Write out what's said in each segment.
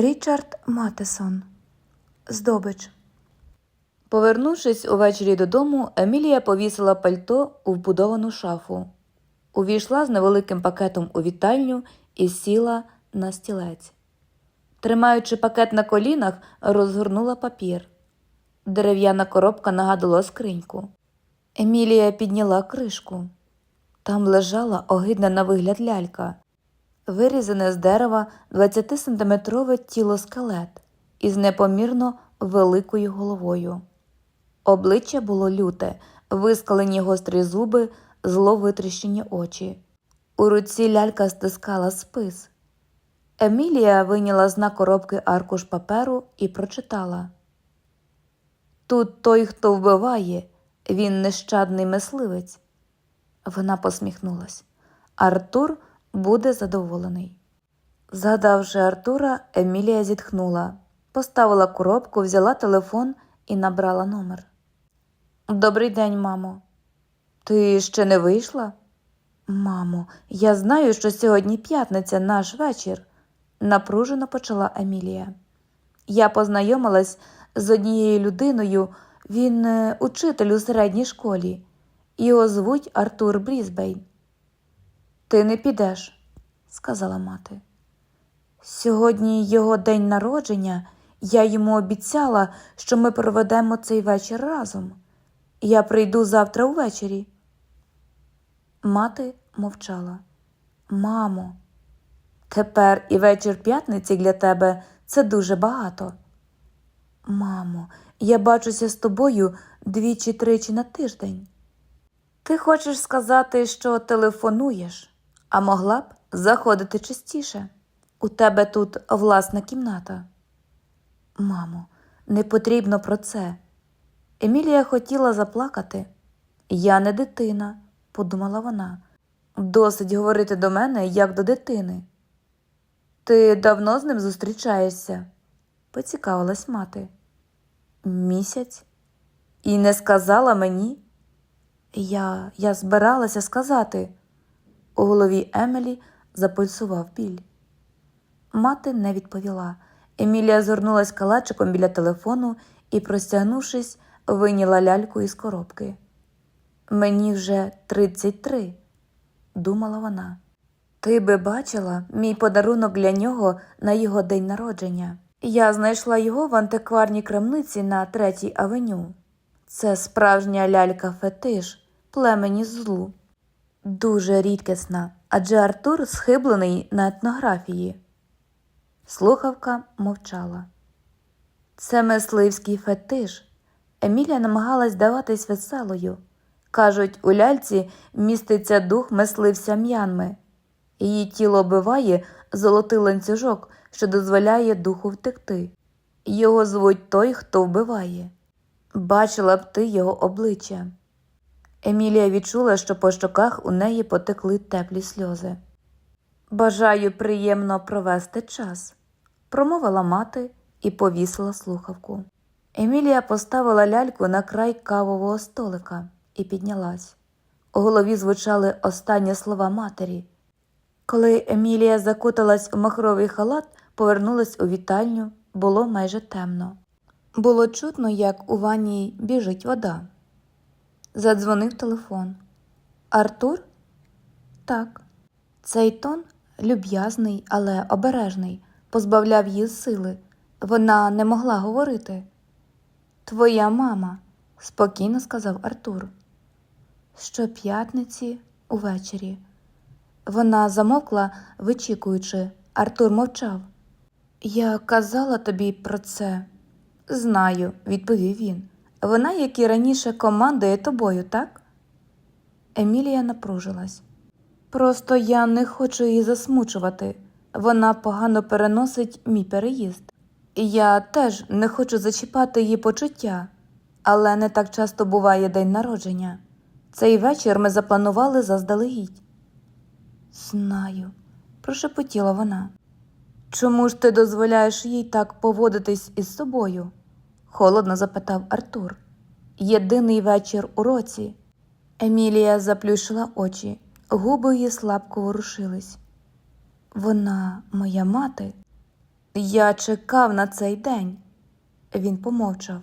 Річард Матесон. Здобич. Повернувшись увечері додому, Емілія повісила пальто у вбудовану шафу, увійшла з невеликим пакетом у вітальню і сіла на стілець. Тримаючи пакет на колінах, розгорнула папір. Дерев'яна коробка нагадувала скриньку. Емілія підняла кришку. Там лежала огидна на вигляд лялька, вирізане з дерева 20-сантиметрове тіло скелет із непомірно великою головою. Обличчя було люте, вискалені гострі зуби, зло витріщені очі. У руці лялька стискала спис. Емілія вийняла з на коробки аркуш паперу і прочитала. Тут той, хто вбиває, він нещадний мисливець. Вона посміхнулась. Артур буде задоволений. Згадавши Артура, Емілія зітхнула, поставила коробку, взяла телефон і набрала номер. Добрий день, мамо. Ти ще не вийшла? Мамо, я знаю, що сьогодні п'ятниця, наш вечір, напружено почала Емілія. Я познайомилась з однією людиною, він е, учитель у середній школі. Його звуть Артур Брізбейн. Ти не підеш, сказала мати. Сьогодні його день народження, я йому обіцяла, що ми проведемо цей вечір разом. Я прийду завтра увечері. Мати мовчала. Мамо, тепер і вечір п'ятниці для тебе це дуже багато. Мамо, я бачуся з тобою двічі-тричі на тиждень. Ти хочеш сказати, що телефонуєш, а могла б заходити частіше. У тебе тут власна кімната. Мамо, не потрібно про це. Емілія хотіла заплакати. Я не дитина, подумала вона. Досить говорити до мене, як до дитини. Ти давно з ним зустрічаєшся? поцікавилась мати. Місяць? І не сказала мені? Я, я збиралася сказати. У голові Емелі запульсував біль. Мати не відповіла. Емілія згорнулась калачиком біля телефону і, простягнувшись, вийняла ляльку із коробки. Мені вже тридцять три, думала вона. Ти би бачила мій подарунок для нього на його день народження. Я знайшла його в антикварній крамниці на третій авеню. Це справжня лялька фетиш, племені злу. Дуже рідкісна, адже Артур схиблений на етнографії. Слухавка мовчала. Це мисливський фетиш. Емілія намагалась даватись веселою. Кажуть, у ляльці міститься дух мисливця м'янми. Її тіло оббиває золотий ланцюжок, що дозволяє духу втекти. Його звуть той, хто вбиває. Бачила б ти його обличчя. Емілія відчула, що по щоках у неї потекли теплі сльози. Бажаю приємно провести час, промовила мати і повісила слухавку. Емілія поставила ляльку на край кавового столика і піднялась. У голові звучали останні слова матері. Коли Емілія закуталась у махровий халат, повернулась у вітальню, було майже темно. Було чутно, як у ванні біжить вода. Задзвонив телефон. Артур? Так. Цей тон люб'язний, але обережний, позбавляв її сили. Вона не могла говорити. Твоя мама, спокійно сказав Артур. Щоп'ятниці увечері. Вона замовкла, вичікуючи. Артур мовчав. Я казала тобі про це. Знаю, відповів він. Вона, як і раніше, командує тобою, так? Емілія напружилась. Просто я не хочу її засмучувати. Вона погано переносить мій переїзд. Я теж не хочу зачіпати її почуття, але не так часто буває день народження. Цей вечір ми запланували заздалегідь. Знаю, прошепотіла вона. Чому ж ти дозволяєш їй так поводитись із собою? Холодно запитав Артур. Єдиний вечір у році. Емілія заплющила очі, губи її слабко ворушились. Вона моя мати. Я чекав на цей день. Він помовчав.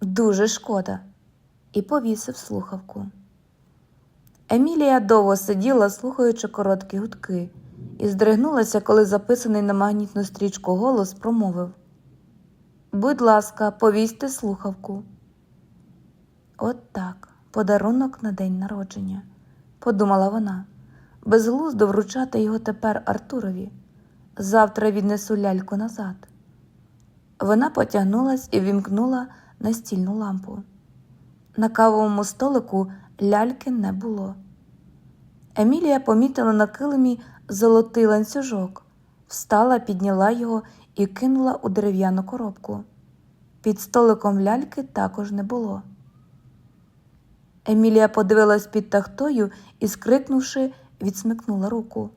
Дуже шкода. І повісив слухавку. Емілія довго сиділа, слухаючи короткі гудки, і здригнулася, коли записаний на магнітну стрічку голос промовив Будь ласка, повісьте слухавку. От так, подарунок на день народження, подумала вона, безглуздо вручати його тепер Артурові. Завтра віднесу ляльку назад. Вона потягнулась і вімкнула настільну лампу. На кавовому столику ляльки не було. Емілія помітила на килимі золотий ланцюжок, встала, підняла його і кинула у дерев'яну коробку. Під столиком ляльки також не було. Емілія подивилась під тахтою і, скрикнувши, відсмикнула руку.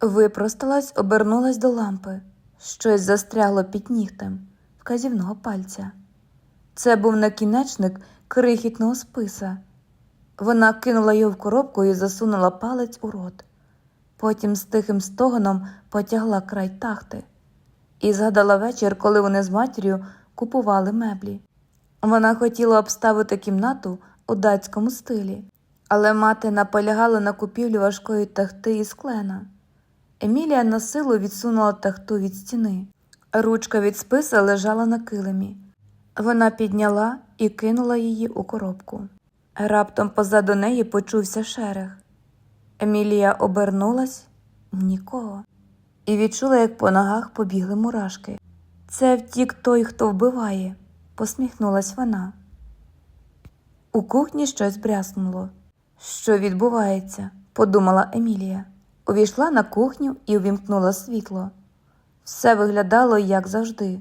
Випросталась, обернулась до лампи. Щось застрягло під нігтем вказівного пальця. Це був накінечник крихітного списа. Вона кинула його в коробку і засунула палець у рот. Потім з тихим стогоном потягла край тахти і згадала вечір, коли вони з матір'ю купували меблі. Вона хотіла обставити кімнату у датському стилі, але мати наполягала на купівлі важкої тахти із клена. Емілія на силу відсунула тахту від стіни. Ручка від списа лежала на килимі. Вона підняла і кинула її у коробку. Раптом позаду неї почувся шерех. Емілія обернулась нікого і відчула, як по ногах побігли мурашки. Це втік той, хто вбиває, посміхнулась вона. У кухні щось бряснуло. Що відбувається? подумала Емілія. Увійшла на кухню і увімкнула світло. Все виглядало, як завжди.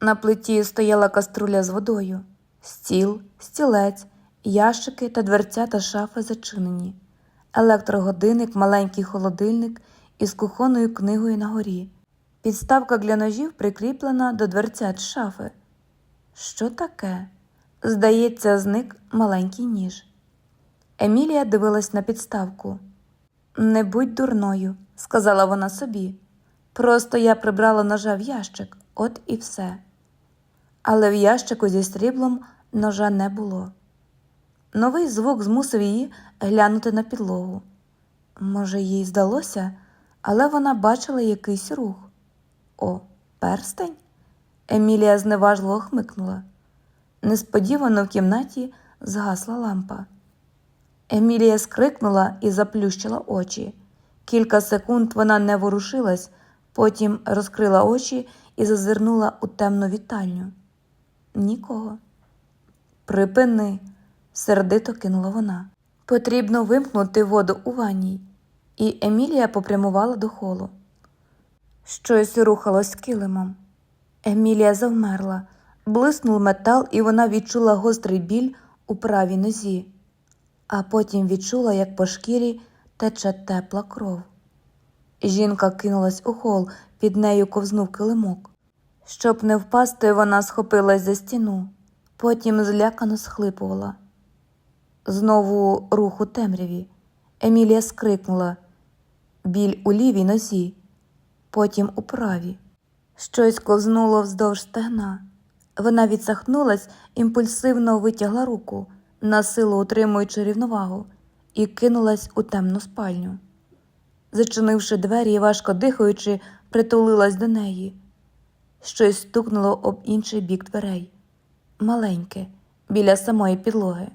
На плиті стояла каструля з водою, стіл, стілець, ящики та дверця та шафи зачинені, електрогодинник, маленький холодильник із кухонною книгою на горі. Підставка для ножів прикріплена до дверцят шафи. Що таке? Здається, зник маленький ніж. Емілія дивилась на підставку. Не будь дурною, сказала вона собі. Просто я прибрала ножа в ящик, от і все. Але в ящику зі сріблом ножа не було. Новий звук змусив її глянути на підлогу. Може, їй здалося, але вона бачила якийсь рух. О, перстень? Емілія зневажливо хмикнула. Несподівано в кімнаті згасла лампа. Емілія скрикнула і заплющила очі. Кілька секунд вона не ворушилась, потім розкрила очі і зазирнула у темну вітальню. Нікого. Припини, сердито кинула вона. Потрібно вимкнути воду у ванній. І Емілія попрямувала до холу. Щось рухалось килимом. Емілія завмерла, блиснув метал, і вона відчула гострий біль у правій нозі, а потім відчула, як по шкірі тече тепла кров. Жінка кинулась у хол, під нею ковзнув килимок. Щоб не впасти, вона схопилась за стіну, потім злякано схлипувала. Знову рух у темряві. Емілія скрикнула біль у лівій нозі, потім у правій. Щось ковзнуло вздовж стегна. Вона відсахнулась, імпульсивно витягла руку, на силу утримуючи рівновагу, і кинулась у темну спальню. Зачинивши двері і важко дихаючи, притулилась до неї. Щось стукнуло об інший бік дверей. Маленьке, біля самої підлоги.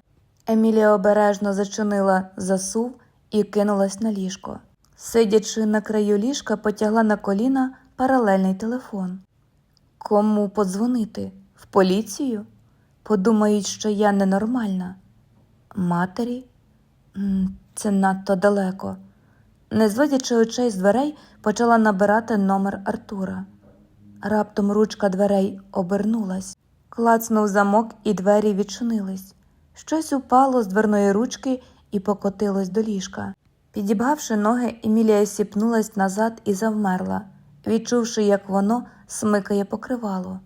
Емілія обережно зачинила засув і кинулась на ліжко. Сидячи на краю ліжка, потягла на коліна паралельний телефон. Кому подзвонити? В поліцію? Подумають, що я ненормальна. Матері? Це надто далеко. Не зводячи очей з дверей, почала набирати номер Артура. Раптом ручка дверей обернулась, клацнув замок, і двері відчинились. Щось упало з дверної ручки і покотилось до ліжка. Підібгавши ноги, Емілія сіпнулась назад і завмерла, відчувши, як воно смикає покривало.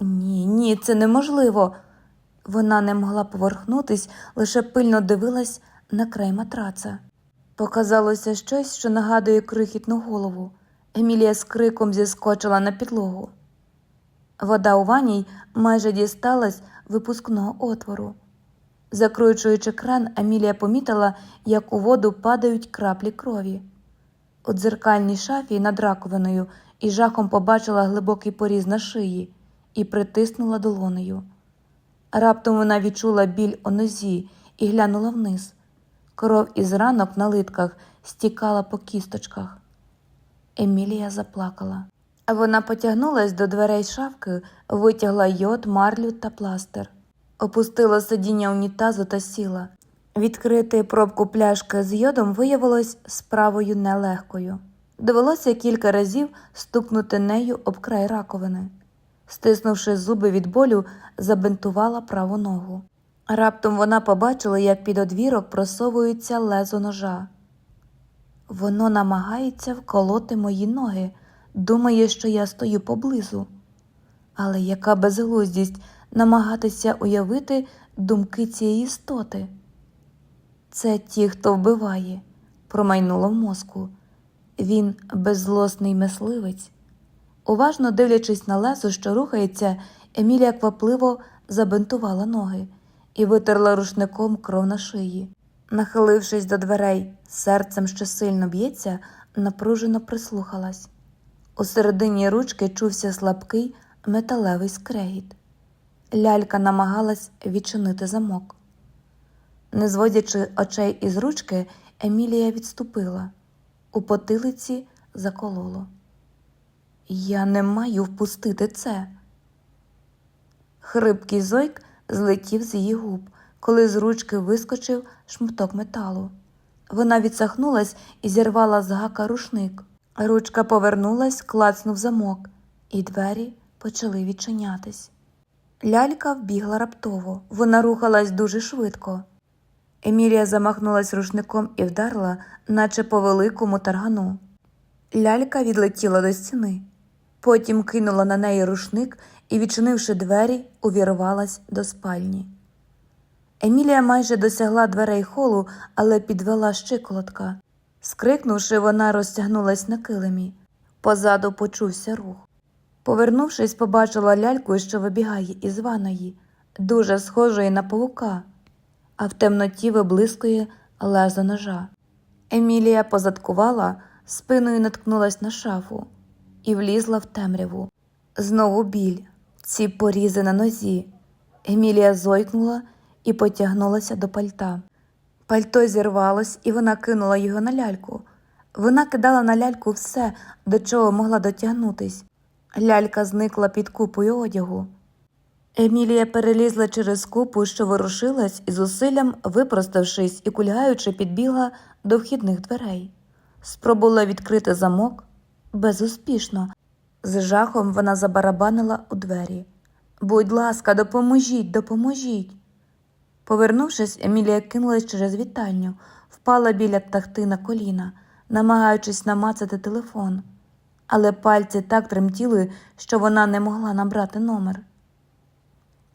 Ні, ні, це неможливо. Вона не могла поворхнутись, лише пильно дивилась на край матраца. Показалося щось, що нагадує крихітну голову. Емілія з криком зіскочила на підлогу. Вода у ванній майже дісталась випускного отвору. Закручуючи кран, Емілія помітила, як у воду падають краплі крові. У дзеркальній шафі над раковиною і жахом побачила глибокий поріз на шиї і притиснула долонею. Раптом вона відчула біль у нозі і глянула вниз. Кров із ранок на литках стікала по кісточках. Емілія заплакала. Вона потягнулась до дверей шафки, витягла йод, марлю та пластир, опустила сидіння унітазу та сіла. Відкрити пробку пляшки з йодом виявилось справою нелегкою. Довелося кілька разів стукнути нею об край раковини. Стиснувши зуби від болю, забинтувала праву ногу. Раптом вона побачила, як під одвірок просовується лезо ножа. Воно намагається вколоти мої ноги, думає, що я стою поблизу. Але яка безглуздість намагатися уявити думки цієї істоти? Це ті, хто вбиває, промайнуло в мозку. Він беззлосний мисливець. Уважно дивлячись на лезо, що рухається, Емілія квапливо забинтувала ноги і витерла рушником кров на шиї. Нахилившись до дверей, серцем, що сильно б'ється, напружено прислухалась. У середині ручки чувся слабкий металевий скрегіт. Лялька намагалась відчинити замок. Не зводячи очей із ручки, Емілія відступила. У потилиці закололо. Я не маю впустити це. Хрипкий зойк злетів з її губ, коли з ручки вискочив шматок металу. Вона відсахнулась і зірвала з гака рушник. Ручка повернулась, клацнув замок, і двері почали відчинятись. Лялька вбігла раптово, вона рухалась дуже швидко. Емілія замахнулась рушником і вдарила, наче по великому таргану. Лялька відлетіла до стіни, потім кинула на неї рушник і, відчинивши двері, увірвалась до спальні. Емілія майже досягла дверей холу, але підвела щиколотка. Скрикнувши, вона розтягнулась на килимі. Позаду почувся рух. Повернувшись, побачила ляльку, що вибігає із ваної, дуже схожої на павука, а в темноті виблискує лезо ножа. Емілія позадкувала, спиною наткнулась на шафу і влізла в темряву. Знову біль, ці порізи на нозі. Емілія зойкнула і потягнулася до пальта. Пальто зірвалось, і вона кинула його на ляльку. Вона кидала на ляльку все, до чого могла дотягнутись. Лялька зникла під купою одягу. Емілія перелізла через купу, що ворушилась, і зусиллям, випроставшись і кульгаючи, підбігла до вхідних дверей. Спробувала відкрити замок безуспішно. З жахом вона забарабанила у двері. Будь ласка, допоможіть, допоможіть. Повернувшись, Емілія кинулась через вітальню, впала біля тахти на коліна, намагаючись намацати телефон, але пальці так тремтіли, що вона не могла набрати номер.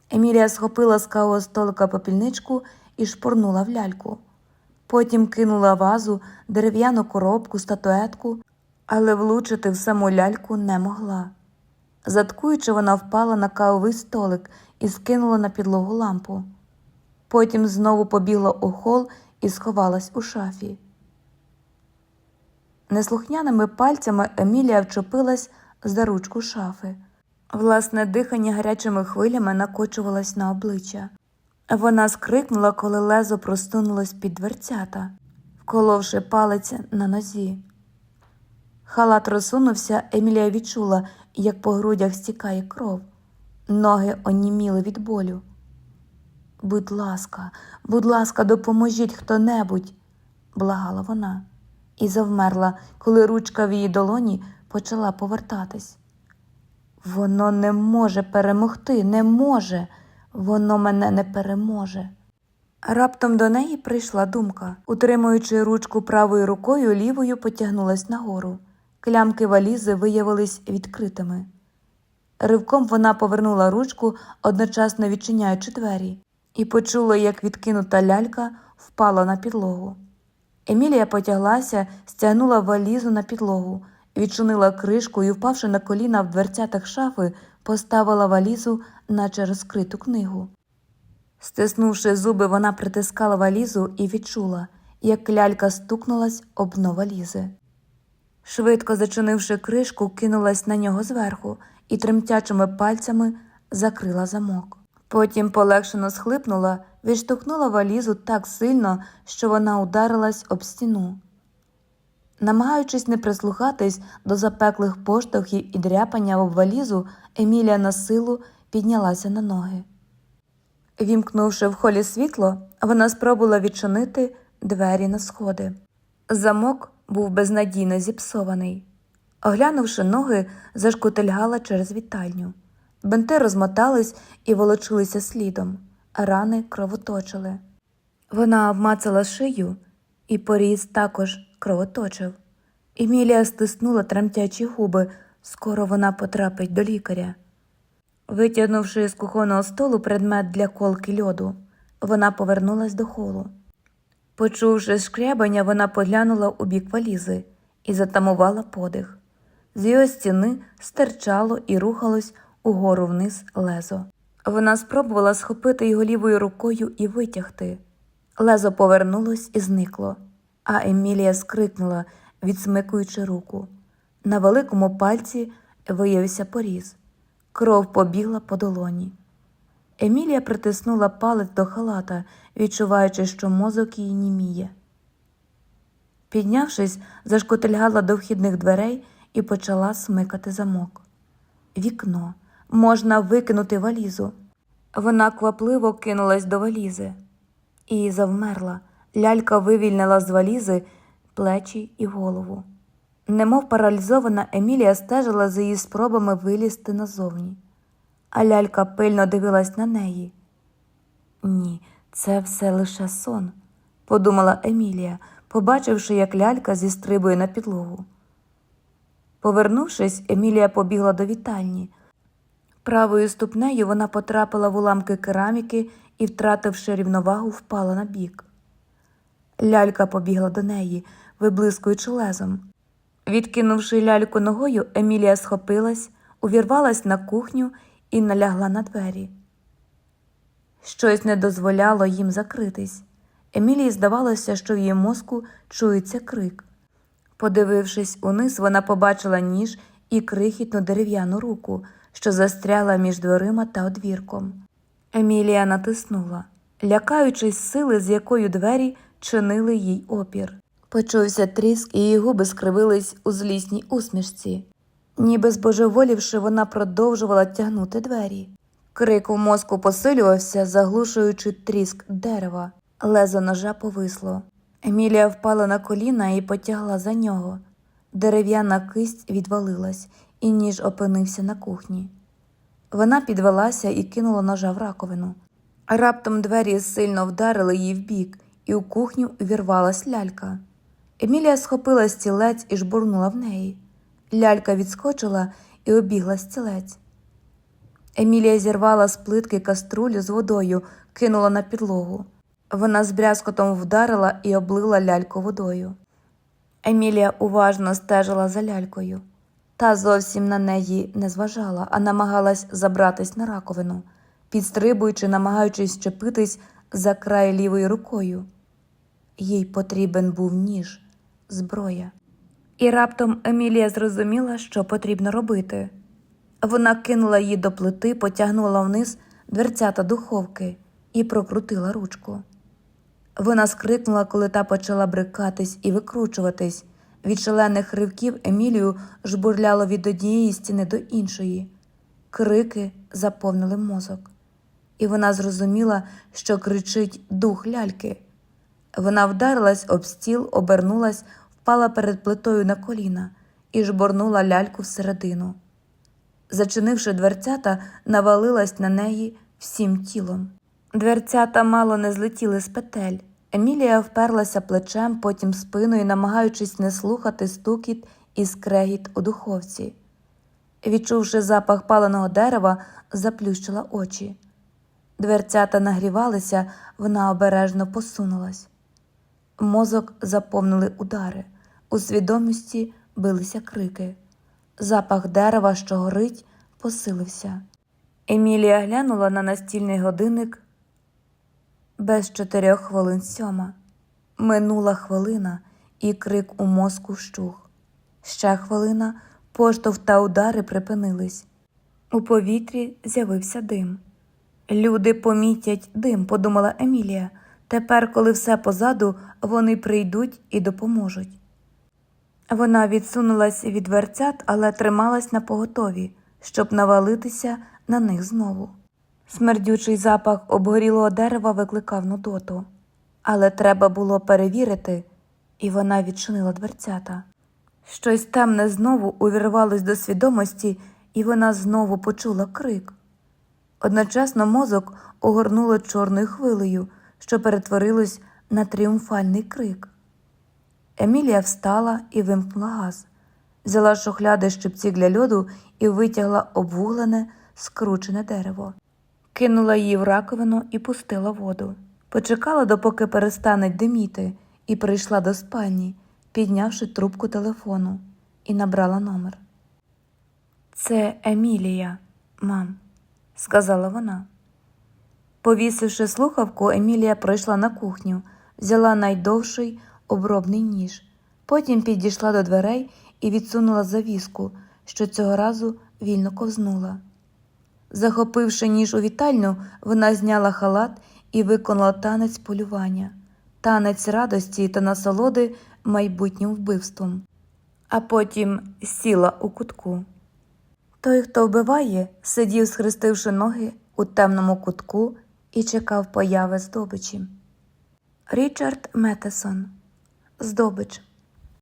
Емілія схопила з кавого столика попільничку і шпурнула в ляльку. Потім кинула вазу, дерев'яну коробку, статуетку, але влучити в саму ляльку не могла. Заткуючи, вона впала на кавовий столик і скинула на підлогу лампу. Потім знову побігла у хол і сховалась у шафі. Неслухняними пальцями Емілія вчепилась за ручку шафи. Власне дихання гарячими хвилями накочувалось на обличчя. Вона скрикнула, коли лезо простунулось під дверцята, вколовши палець на нозі. Халат розсунувся, Емілія відчула, як по грудях стікає кров. Ноги оніміли від болю. Будь ласка, будь ласка, допоможіть хто-небудь, благала вона, і завмерла, коли ручка в її долоні почала повертатись. Воно не може перемогти, не може, воно мене не переможе. Раптом до неї прийшла думка. Утримуючи ручку правою рукою, лівою потягнулась нагору. Клямки валізи виявились відкритими. Ривком вона повернула ручку, одночасно відчиняючи двері, і почула, як відкинута лялька впала на підлогу. Емілія потяглася, стягнула валізу на підлогу відчинила кришку і, впавши на коліна в дверцятах шафи, поставила валізу, наче розкриту книгу. Стиснувши зуби, вона притискала валізу і відчула, як лялька стукнулась об дно валізи. Швидко зачинивши кришку, кинулась на нього зверху і тремтячими пальцями закрила замок. Потім полегшено схлипнула, відштовхнула валізу так сильно, що вона ударилась об стіну. Намагаючись не прислухатись до запеклих поштовхів і дряпання об валізу, Емілія на силу піднялася на ноги. Вімкнувши в холі світло, вона спробувала відчинити двері на сходи. Замок був безнадійно зіпсований. Оглянувши ноги, зашкутильгала через вітальню. Бенти розмотались і волочилися слідом, рани кровоточили. Вона обмацала шию, і поріз також кровоточив. Емілія стиснула тремтячі губи, скоро вона потрапить до лікаря. Витягнувши з кухонного столу предмет для колки льоду, вона повернулась до холу. Почувши шкрябання, вона поглянула у бік валізи і затамувала подих. З його стіни стирчало і рухалось угору вниз лезо. Вона спробувала схопити його лівою рукою і витягти. Лезо повернулось і зникло, а Емілія скрикнула, відсмикуючи руку. На великому пальці виявився поріз. Кров побігла по долоні. Емілія притиснула палець до халата, відчуваючи, що мозок її німіє. Піднявшись, зашкотильгала до вхідних дверей і почала смикати замок. Вікно можна викинути валізу. Вона квапливо кинулась до валізи і завмерла. Лялька вивільнила з валізи плечі і голову. Немов паралізована, Емілія стежила за її спробами вилізти назовні, а лялька пильно дивилась на неї. Ні, це все лише сон, подумала Емілія, побачивши, як лялька зістрибує на підлогу. Повернувшись, Емілія побігла до вітальні. Правою ступнею вона потрапила в уламки кераміки і, втративши рівновагу, впала на бік. Лялька побігла до неї, виблискуючи лезом. Відкинувши ляльку ногою, Емілія схопилась, увірвалась на кухню і налягла на двері. Щось не дозволяло їм закритись. Емілії здавалося, що в її мозку чується крик. Подивившись униз, вона побачила ніж і крихітну дерев'яну руку, що застряла між дверима та одвірком. Емілія натиснула, лякаючись сили, з якою двері чинили їй опір. Почувся тріск, і її губи скривились у злісній усмішці. Ніби збожеволівши, вона продовжувала тягнути двері. Крик у мозку посилювався, заглушуючи тріск дерева. Лезо ножа повисло. Емілія впала на коліна і потягла за нього. Дерев'яна кисть відвалилась, і ніж опинився на кухні. Вона підвелася і кинула ножа в раковину. Раптом двері сильно вдарили її в бік, і у кухню увірвалась лялька. Емілія схопила стілець і жбурнула в неї. Лялька відскочила і обігла стілець. Емілія зірвала з плитки каструлю з водою, кинула на підлогу. Вона з брязкотом вдарила і облила ляльку водою. Емілія уважно стежила за лялькою. Та зовсім на неї не зважала, а намагалась забратись на раковину, підстрибуючи, намагаючись чепитись за край лівою рукою. Їй потрібен був ніж, зброя. І раптом Емілія зрозуміла, що потрібно робити. Вона кинула її до плити, потягнула вниз дверцята духовки і прокрутила ручку. Вона скрикнула, коли та почала брикатись і викручуватись. Від шалених ривків Емілію жбурляло від однієї стіни до іншої. Крики заповнили мозок, і вона зрозуміла, що кричить дух ляльки. Вона вдарилась об стіл, обернулась, впала перед плитою на коліна і жборнула ляльку всередину. Зачинивши дверцята, навалилась на неї всім тілом. Дверцята мало не злетіли з петель. Емілія вперлася плечем, потім спиною, намагаючись не слухати стукіт і скрегіт у духовці. Відчувши запах паленого дерева, заплющила очі. Дверцята нагрівалися, вона обережно посунулась. Мозок заповнили удари. У свідомості билися крики. Запах дерева, що горить, посилився. Емілія глянула на настільний годинник без чотирьох хвилин сьома. Минула хвилина, і крик у мозку вщух. Ще хвилина, поштовх та удари припинились. У повітрі з'явився дим. Люди помітять дим, подумала Емілія. Тепер, коли все позаду, вони прийдуть і допоможуть. Вона відсунулась від дверцят, але трималась на поготові, щоб навалитися на них знову. Смердючий запах обгорілого дерева викликав нудоту, але треба було перевірити, і вона відчинила дверцята. Щось темне знову увірвалось до свідомості, і вона знову почула крик. Одночасно мозок огорнуло чорною хвилею, що перетворилось на тріумфальний крик. Емілія встала і вимкнула газ, взяла шухляди щипці для льоду і витягла обвуглене, скручене дерево. Кинула її в раковину і пустила воду. Почекала, допоки перестане диміти, і прийшла до спальні, піднявши трубку телефону, і набрала номер. Це Емілія, мам, сказала вона. Повісивши слухавку, Емілія пройшла на кухню, взяла найдовший обробний ніж, потім підійшла до дверей і відсунула завіску, що цього разу вільно ковзнула. Захопивши ніж у вітальню, вона зняла халат і виконала танець полювання, танець радості та насолоди майбутнім вбивством, а потім сіла у кутку. Той, хто вбиває, сидів, схрестивши ноги у темному кутку і чекав появи здобичі. Річард Метесон Здобич